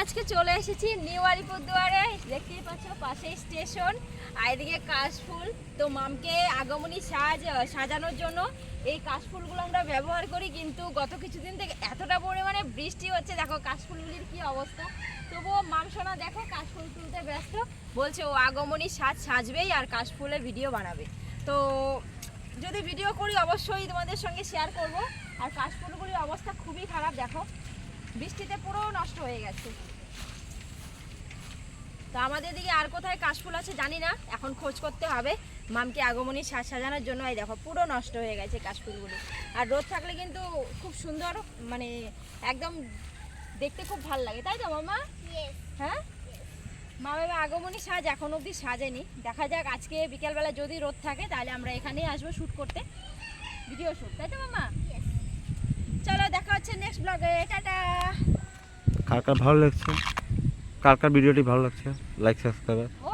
আজকে চলে এসেছি নিউ আলিপুরদুয়ারে। দেখতেই পাচ্ছ, পাশে স্টেশন, আর এদিকে কাশফুল। তো মামকে আগমনী সাজ সাজানোর জন্য এই কাশফুলগুলো আমরা ব্যবহার করি, কিন্তু গত কিছুদিন থেকে এতটা পরিমাণে বৃষ্টি হচ্ছে। দেখো কাশফুলগুলির কি অবস্থা। তবুও মাম সোনা দেখো কাশফুল তুলতে ব্যস্ত। বলছে, ও আগমনী সাজ সাজবেই আর কাশফুলের ভিডিও বানাবে। তো যদি ভিডিও করি, অবশ্যই তোমাদের সঙ্গে শেয়ার করব। আর কাশফুলগুলির অবস্থা খুবই খারাপ, দেখো। বৃষ্টিতে পুরো নষ্ট হয়ে গেছে। তো আমাদের দিকে আর কোথায় কাশফুল আছে জানি না এখন খোঁজ করতে হবে। মামকে আগমনী সাজ সাজানোর জন্য এই দেখো পুরো নষ্ট হয়ে গেছে কাশফুলগুলি। আর রোদ থাকলে কিন্তু খুব সুন্দর মানে একদম দেখতে খুব ভালো লাগে। তাই তো মামা? হ্যাঁ? মা বাবা আগমনী সাজ এখন অবধি সাজেনি। দেখা যাক আজকে বিকেলবেলা যদি রোদ থাকে তাহলে আমরা এখানেই আসব শ্যুট করতে। ভিডিও শ্যুট তাই তো মামা? চলো দেখা হচ্ছে নেক্সট ব্লগে টাটা! কার কার ভালো লাগছে? কার কার ভিডিওটি ভালো লাগছে লাইক সাবস্ক্রাইব